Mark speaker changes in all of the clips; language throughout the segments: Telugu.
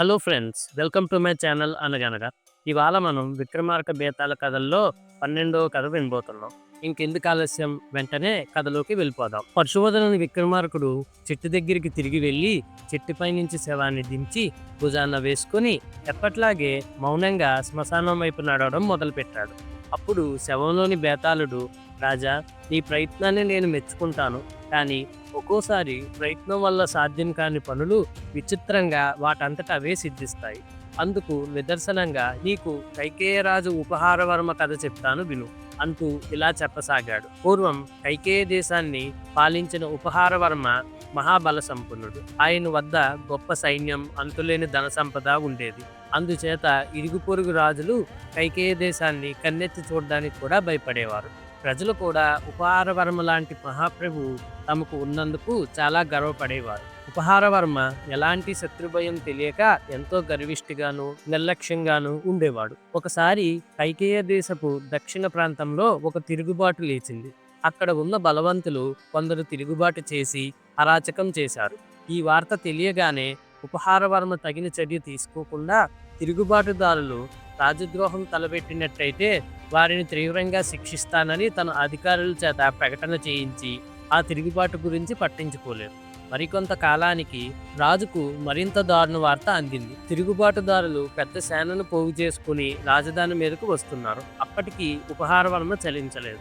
Speaker 1: Hello friends welcome to my channel Anaganaga. ఇవాళ మనం విక్రమార్క బేతాల కథల్లో పన్నెండవ కథ వినబోతున్నాం. ఇంకెందుకు ఆలస్యం? వెంటనే కథలోకి వెళ్ళిపోదాం. పరశువదనని విక్రమార్కుడు చెట్టు దగ్గరికి తిరిగి వెళ్ళి చెట్టుపై నుంచి శవాన్ని దించి భుజాన వేసుకుని ఎప్పట్లాగే మౌనంగా శ్మశానం వైపు నడవడం మొదలుపెట్టాడు. అప్పుడు శవంలోని బేతాళుడు రాజా నీ ప్రయత్నాన్ని నేను మెచ్చుకుంటాను. కానీ ఒక్కోసారి ప్రయత్నం వల్ల సాధ్యం కాని పనులు విచిత్రంగా వాటంతట అవే సిద్ధిస్తాయి. అందుకు నిదర్శనంగా నీకు కైకేయరాజు ఉపహారవర్మ కథ చెప్తాను విను అంటూ ఇలా చెప్పసాగాడు. పూర్వం కైకేయ దేశాన్ని పాలించిన ఉపహారవర్మ మహాబల సంపన్నుడు. ఆయన వద్ద గొప్ప సైన్యం అంతులేని ధన సంపద ఉండేది. అందుచేత ఇరుగు పొరుగు రాజులు కైకేయ దేశాన్ని కన్నెత్తి చూడడానికి కూడా భయపడేవారు. ప్రజలు కూడా ఉపహారవర్మ లాంటి మహాప్రభు తమకు ఉన్నందుకు చాలా గర్వపడేవారు. ఉపహారవర్మ ఎలాంటి శత్రుభయం తెలియక ఎంతో గర్విష్టిగాను నిర్లక్ష్యంగాను ఉండేవాడు. ఒకసారి కైకేయ దేశపు దక్షిణ ప్రాంతంలో ఒక తిరుగుబాటు లేచింది. అక్కడ ఉన్న బలవంతులు కొందరు తిరుగుబాటు చేసి అరాచకం చేశారు. ఈ వార్త తెలియగానే ఉపహారవర్మ తగిన చర్య తీసుకోకుండా తిరుగుబాటుదారులు రాజద్రోహం తలపెట్టినట్టయితే వారిని తీవ్రంగా శిక్షిస్తానని తన అధికారుల చేత ప్రకటన చేయించి ఆ తిరుగుబాటు గురించి పట్టించుకోలేదు. మరికొంత కాలానికి రాజుకు మరింత దారుణ వార్త అందింది. తిరుగుబాటుదారులు పెద్ద సేనను పోగు చేసుకుని రాజధాని మీదకు వస్తున్నారు. అప్పటికి ఉపహారవర్మ చలించలేదు.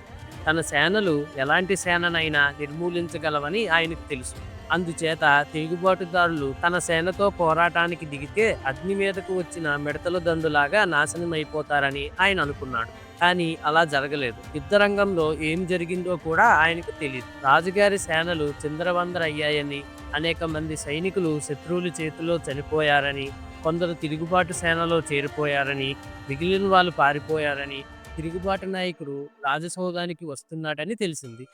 Speaker 1: తన సేనలు ఎలాంటి సేననైనా నిర్మూలించగలవని ఆయనకు తెలుసు. అందుచేత తిరుగుబాటుదారులు తన సేనతో పోరాటానికి దిగితే అగ్ని మీదకు వచ్చిన మిడతల దండులాగా నాశనమైపోతారని ఆయన అనుకున్నాడు. కానీ అలా జరగలేదు. యుద్ధరంగంలో ఏం జరిగిందో కూడా ఆయనకు తెలియదు రాజుగారి సేనలు చిందరవందరయ్యాయని అనేక మంది సైనికులు శత్రువుల చేతిలో చనిపోయారని కొందరు తిరుగుబాటు సేనలో చేరిపోయారని మిగిలిన వాళ్ళు పారిపోయారని తిరుగుబాటు నాయకుడు రాజసౌధానికి వస్తున్నాడని తెలిసింది.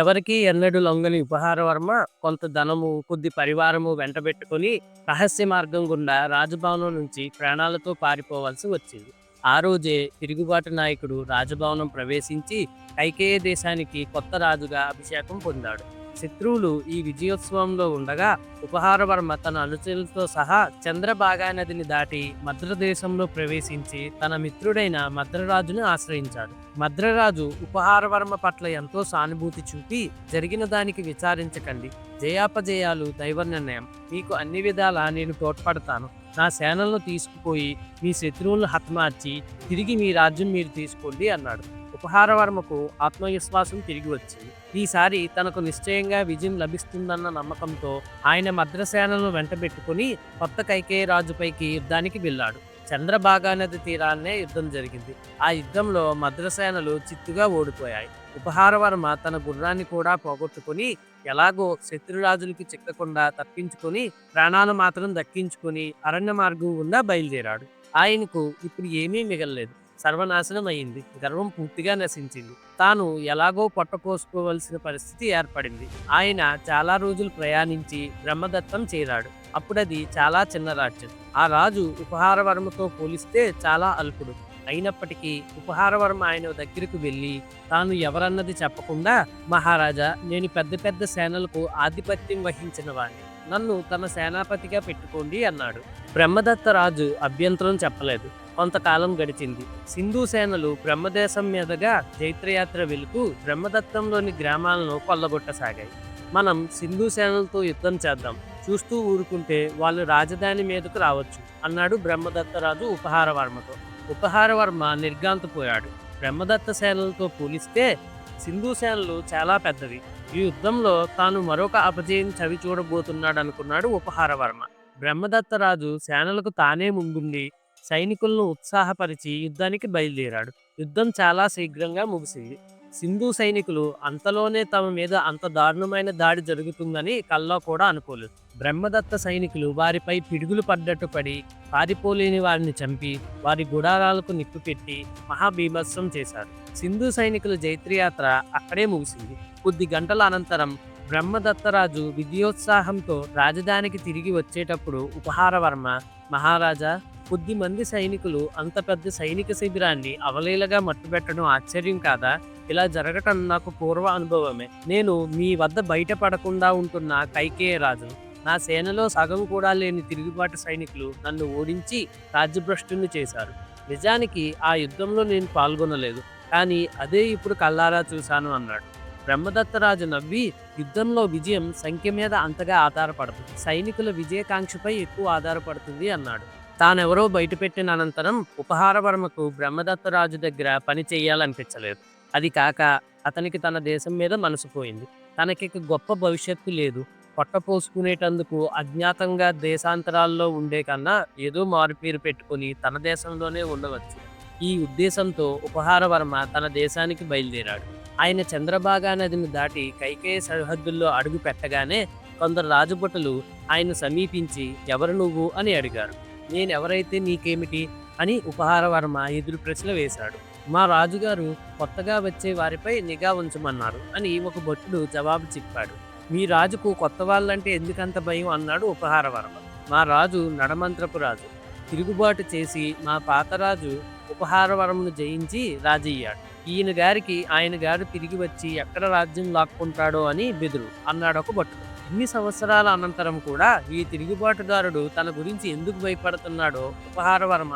Speaker 1: ఎవరికి ఎన్నడు లొంగని ఉపహారవర్మ కొంత ధనము కొద్ది పరివారము వెంటబెట్టుకొని రహస్య మార్గం గుండా రాజభవనం నుంచి ప్రాణాలతో పారిపోవాల్సి వచ్చింది. ఆ రోజే తిరుగుబాటు నాయకుడు రాజభవనం ప్రవేశించి కైకేయ దేశానికి కొత్త రాజుగా అభిషేకం పొందాడు. శత్రువులు ఈ విజయోత్సవంలో ఉండగా ఉపహారవర్మ తన అనుచరులతో సహా చంద్రభాగా నదిని దాటి మద్రదేశంలో ప్రవేశించి తన మిత్రుడైన మద్రరాజును ఆశ్రయించాడు. మద్రరాజు ఉపహారవర్మ పట్ల ఎంతో సానుభూతి చూపి జరిగిన దానికి విచారించకండి. జయాపజయాలు దైవ నిర్ణయం మీకు అన్ని విధాలా నేను తోడ్పడతాను. నా సేనలను తీసుకుపోయి మీ శత్రువులను హతమార్చి తిరిగి మీ రాజ్యం మీరు తీసుకోండి అన్నాడు. ఉపహారవర్మకు ఆత్మవిశ్వాసం తిరిగి వచ్చింది ఈసారి తనకు నిశ్చయంగా విజయం లభిస్తుందన్న నమ్మకంతో ఆయన మద్రసేనను వెంటబెట్టుకుని కొత్త కైకేయ రాజుపైకి యుద్ధానికి వెళ్ళాడు. చంద్రబాగా నది తీరాన్నే యుద్ధం జరిగింది. ఆ యుద్ధంలో మద్రసేనలు చిత్తుగా ఓడిపోయాయి. ఉపహారవర్మ తన గుర్రాన్ని కూడా పోగొట్టుకుని ఎలాగో శత్రురాజులకి చిక్కకుండా తప్పించుకొని ప్రాణాలు మాత్రం దక్కించుకుని అరణ్య మార్గం గుండా బయలుదేరాడు. ఆయనకు ఇప్పుడు ఏమీ మిగలలేదు. సర్వనాశనం అయింది. గర్వం పూర్తిగా నశించింది. తాను ఎలాగో పొట్టపోసుకోవలసిన పరిస్థితి ఏర్పడింది. ఆయన చాలా రోజులు ప్రయాణించి బ్రహ్మదత్తం చేరాడు. అప్పుడది చాలా చిన్న రాజ్యం. ఆ రాజు ఉపహారవర్మతో పోలిస్తే చాలా అల్పుడు. అయినప్పటికీ ఉపహారవర్మ ఆయన దగ్గరకు వెళ్ళి తాను ఎవరన్నది చెప్పకుండా మహారాజా నేను పెద్ద పెద్ద సేనలకు ఆధిపత్యం వహించిన వాణ్ణి. నన్ను తన సేనాపతిగా పెట్టుకోండి అన్నాడు. బ్రహ్మదత్త రాజు అభ్యంతరం చెప్పలేదు. కొంతకాలం గడిచింది. సింధు సేనలు బ్రహ్మదేశం మీదుగా జైత్రయాత్ర వెలుపు బ్రహ్మదత్తంలోని గ్రామాలను కొల్లగొట్టసాగాయి. మనం సింధు సేనలతో యుద్ధం చేద్దాం. చూస్తూ ఊరుకుంటే వాళ్ళు రాజధాని మీదకు రావచ్చు అన్నాడు బ్రహ్మదత్తరాజు ఉపహారవర్మతో. ఉపహారవర్మ నిర్గాంతపోయాడు బ్రహ్మదత్త సేనలతో పోలిస్తే సింధు సేనలు చాలా పెద్దవి. ఈ యుద్ధంలో తాను మరొక అపజయం చవి చూడబోతున్నాడు అనుకున్నాడు ఉపహారవర్మ బ్రహ్మదత్తరాజు సేనలకు తానే ముందుండి సైనికులను ఉత్సాహపరిచి యుద్ధానికి బయలుదేరాడు. యుద్ధం చాలా శీఘ్రంగా ముగిసింది. సింధు సైనికులు అంతలోనే తమ మీద అంత దారుణమైన దాడి జరుగుతుందని కల్లో కూడా అనుకోలేదు. బ్రహ్మదత్త సైనికులు వారిపై పిడుగులు పడ్డట్టు పడి పారిపోలేని వారిని చంపి వారి గుడారాలకు నిప్పు పెట్టి మహాబీభత్సం చేశారు. సింధు సైనికుల జైత్రయాత్ర అక్కడే ముగిసింది. కొద్ది గంటల అనంతరం బ్రహ్మదత్తరాజు విజయోత్సాహంతో రాజధానికి తిరిగి వచ్చేటప్పుడు ఉపహారవర్మ మహారాజా కొద్ది మంది సైనికులు అంత పెద్ద సైనిక శిబిరాన్ని అవలీలగా మట్టుబెట్టడం ఆశ్చర్యం కాదా? ఇలా జరగటం నాకు పూర్వ అనుభవమే. నేను మీ వద్ద బయటపడకుండా ఉంటున్న కైకేయ రాజును నా సేనలో సగం కూడా లేని తిరుగుబాటు సైనికులు నన్ను ఓడించి రాజ్యభ్రష్టుని చేశారు. నిజానికి ఆ యుద్ధంలో నేను పాల్గొనలేదు. కానీ అదే ఇప్పుడు కల్లారా చూశాను అన్నాడు. బ్రహ్మదత్తరాజు నవ్వి యుద్ధంలో విజయం సంఖ్య మీద అంతగా ఆధారపడదు. సైనికుల విజయకాంక్షపై ఎక్కువ ఆధారపడుతుంది అన్నాడు. తానెవరో బయటపెట్టిన అనంతరం ఉపహారవర్మకు బ్రహ్మదత్తరాజు దగ్గర పని చేయాలనిపించలేదు. అది కాక అతనికి తన దేశం మీద మనసు పోయింది. తనకి గొప్ప భవిష్యత్తు లేదు. పొట్టపోసుకునేటందుకు అజ్ఞాతంగా దేశాంతరాల్లో ఉండే కన్నా ఏదో మారుపేరు పెట్టుకుని తన దేశంలోనే ఉండవచ్చు. ఈ ఉద్దేశంతో ఉపహారవర్మ తన దేశానికి బయలుదేరాడు. ఆయన చంద్రబాగా నదిని దాటి కైకేయ సరిహద్దుల్లో అడుగు పెట్టగానే కొందరు రాజభటులు ఆయన సమీపించి ఎవరు నువ్వు? అని అడిగారు. నేను ఎవరైతే నీకేమిటి అని ఉపహారవర్మ ఎదురు ప్రశ్న వేశాడు. మా రాజుగారు కొత్తగా వచ్చే వారిపై నిఘా ఉంచమన్నారు అని ఒక భటుడు జవాబు చెప్పాడు. మీ రాజుకు కొత్త వాళ్ళంటే ఎందుకంత భయం? అన్నాడు ఉపహారవర్మ మా రాజు నడమంత్రపు రాజు. తిరుగుబాటు చేసి మా పాతరాజు ఉపహారవరమును జయించి రాజయ్యాడు. ఈయన గారికి ఆయన గారు తిరిగి వచ్చి ఎక్కడ రాజ్యం లాక్కుంటాడో అని బెదురు అన్నాడు ఒక భట్టుడు ఇన్ని సంవత్సరాల అనంతరం కూడా ఈ తిరుగుబాటుదారుడు తన గురించి ఎందుకు భయపడుతున్నాడో ఉపహారవర్మ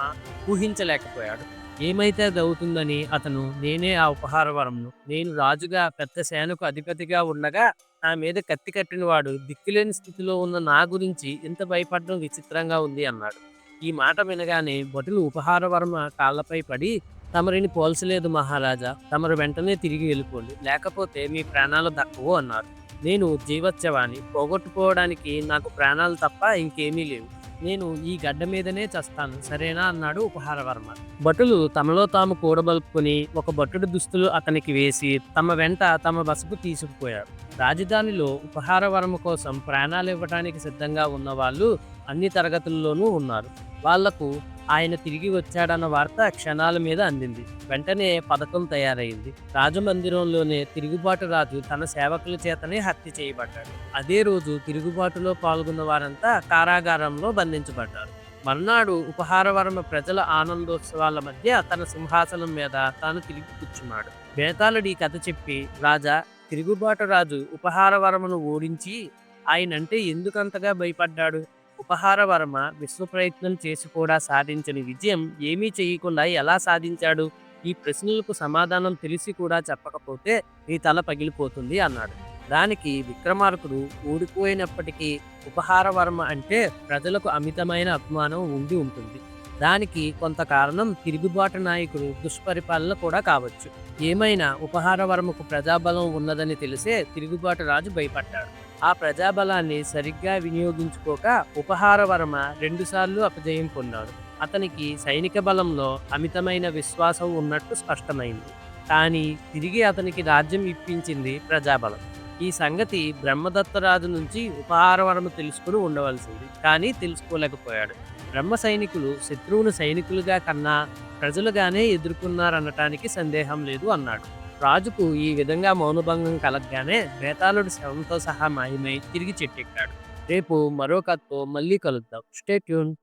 Speaker 1: ఊహించలేకపోయాడు. ఏమైతే అది అవుతుందని అతను నేనే ఆ ఉపహారవరంను నేను రాజుగా పెద్ద సేనకు అధిపతిగా ఉండగా నా మీద కత్తి కట్టినవాడు దిక్కులేని స్థితిలో ఉన్న నా గురించి ఇంత భయపడడం విచిత్రంగా ఉంది అన్నాడు. ఈ మాట వినగానే భటులు ఉపహారవర్మ కాళ్ళపై పడి తమరిని పోల్చలేదు మహారాజా తమరు వెంటనే తిరిగి వెళ్ళిపోండి లేకపోతే మీ ప్రాణాలు దక్కవు అన్నారు. నేను జీవోత్సవాన్ని పోగొట్టుకోవడానికి నాకు ప్రాణాలు తప్ప ఇంకేమీ లేవు. నేను ఈ గడ్డ మీదనే చస్తాను సరేనా? అన్నాడు ఉపహారవర్మ. భటులు తమలో తాము కూడబలుపుకొని ఒక భటుడు దుస్తులు అతనికి వేసి తమ వెంట తమ బసకు తీసుకుపోయారు. రాజధానిలో ఉపహారవర్మ కోసం ప్రాణాలు ఇవ్వడానికి సిద్ధంగా ఉన్న వాళ్ళు అన్ని తరగతుల్లోనూ ఉన్నారు. వాళ్ళకు ఆయన తిరిగి వచ్చాడన్న వార్త క్షణాల మీద అందింది. వెంటనే పథకం తయారైంది. రాజమందిరంలోనే తిరుగుబాటు రాజు తన సేవకుల చేతనే హత్య చేయబడ్డాడు. అదే రోజు తిరుగుబాటులో పాల్గొన్న వారంతా కారాగారంలో బంధించబడ్డారు. మర్నాడు ఉపహారవరమ ప్రజల ఆనందోత్సవాల మధ్య తన సింహాసనం మీద తాను తిరిగి కూర్చున్నాడు. బేతాళుడి కథ చెప్పి రాజా తిరుగుబాటు రాజు ఉపహారవరమును ఓడించి ఆయనంటే ఎందుకంతగా భయపడ్డాడు? ఉపహార వర్మ విశ్వ ప్రయత్నం చేసి కూడా సాధించని విజయం ఏమీ చేయకుండా ఎలా సాధించాడు? ఈ ప్రశ్నలకు సమాధానం తెలిసి కూడా చెప్పకపోతే నీ తల పగిలిపోతుంది అన్నాడు. దానికి విక్రమార్కుడు ఓడిపోయినప్పటికీ ఉపహారవర్మ అంటే ప్రజలకు అమితమైన అభిమానం ఉండి ఉంటుంది. దానికి కొంత కారణం తిరుగుబాటు నాయకుడు దుష్పరిపాలన కూడా కావచ్చు. ఏమైనా ఉపహార వర్మకు ప్రజాబలం ఉన్నదని తెలిసే తిరుగుబాటు రాజు భయపడ్డాడు. ఆ ప్రజాబలాన్ని సరిగ్గా వినియోగించుకోక ఉపహారవర్మ రెండుసార్లు అపజయం పొందాడు. అతనికి సైనిక బలంలో అమితమైన విశ్వాసం ఉన్నట్టు స్పష్టమైంది. కానీ తిరిగి అతనికి రాజ్యం ఇప్పించింది ప్రజాబలం. ఈ సంగతి బ్రహ్మదత్తరాజు నుంచి ఉపహారవర్మ తెలుసుకుని ఉండవలసింది. కానీ తెలుసుకోలేకపోయాడు. బ్రహ్మ సైనికులు శత్రువును సైనికులుగా కన్నా ప్రజలుగానే ఎదుర్కొన్నారనటానికి సందేహం లేదు అన్నాడు. రాజుకు ఈ విధంగా మౌనభంగం కలగగానే బేతాళుడు శవంతో సహా మాయమై తిరిగి చెట్టెక్కాడు. రేపు మరో కథతో మళ్ళీ కలుద్దాం. Stay tune